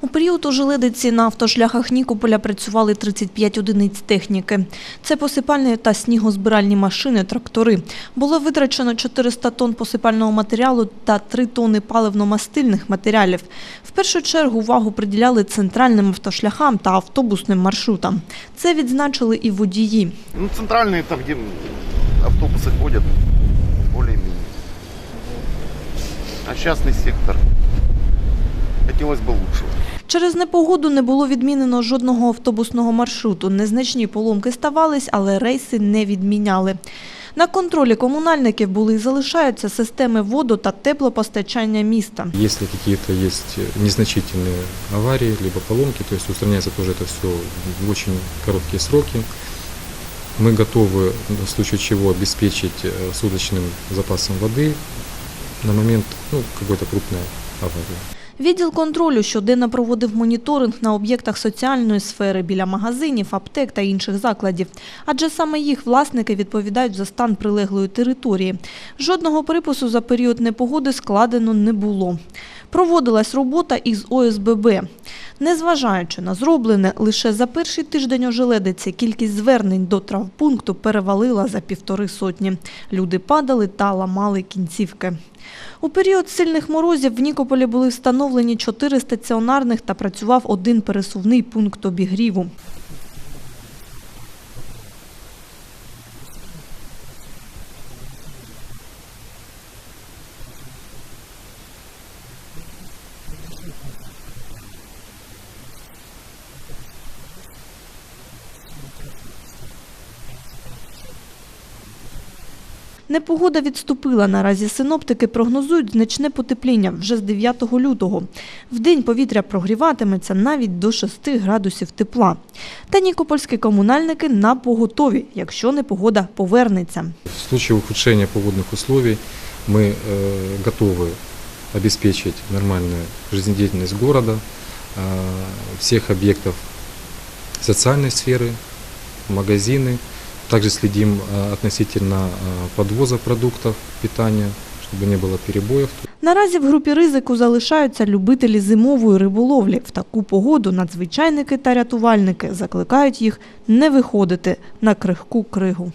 У період ожеледиці на автошляхах Нікополя працювали 35 одиниць техніки. Це посипальні та снігозбиральні машини, трактори. Було витрачено 400 тонн посипального матеріалу та 3 тонни паливно-мастильних матеріалів. В першу чергу увагу приділяли центральним автошляхам та автобусним маршрутам. Це відзначили і водії. Ну, центральные, там, где автобусы ходят, более-менее. А частный сектор хотелось бы лучше. Через непогоду не було відмінено жодного автобусного маршруту. Незначні поломки ставались, але рейси не відміняли. На контролі комунальників були і залишаються системи воду та теплопостачання міста. Если какие-то есть незначительные аварии, либо поломки, то есть устраняется тоже это все в очень короткие сроки. Мы готовы в случае чего обеспечить э, суточным запасом воды на момент ну, какой-то крупной аварии. Відділ контролю щоденно проводив моніторинг на об'єктах соціальної сфери біля магазинів, аптек та інших закладів, адже саме їх власники відповідають за стан прилеглої території. Жодного припису за період непогоди складено не було. Проводилась робота із ОСББ. Незважаючи на зроблене, лише за перший тиждень ожеледиці кількість звернень до травпункту перевалила за півтори сотні. Люди падали та ламали кінцівки. У період сильних морозів в Нікополі були встановлені чотири стаціонарних та працював один пересувний пункт обігріву. Непогода відступила. Наразі синоптики прогнозують значне потепління вже з 9 лютого. Вдень повітря прогріватиметься навіть до 6 градусів тепла. Та нікопольські комунальники на поготові, якщо непогода повернеться. В случае ухудшения погодных условий мы э, готовы обеспечить нормальную жизнедеятельность города, э, всех объектов социальной сферы, магазины. Также следим э, относительно э, подвоза продуктов питания, чтобы не было перебоев. Наразі в групі ризику залишаються любителі зимової риболовлі. В таку погоду надзвичайники та рятувальники закликають їх не виходити на крихку кригу.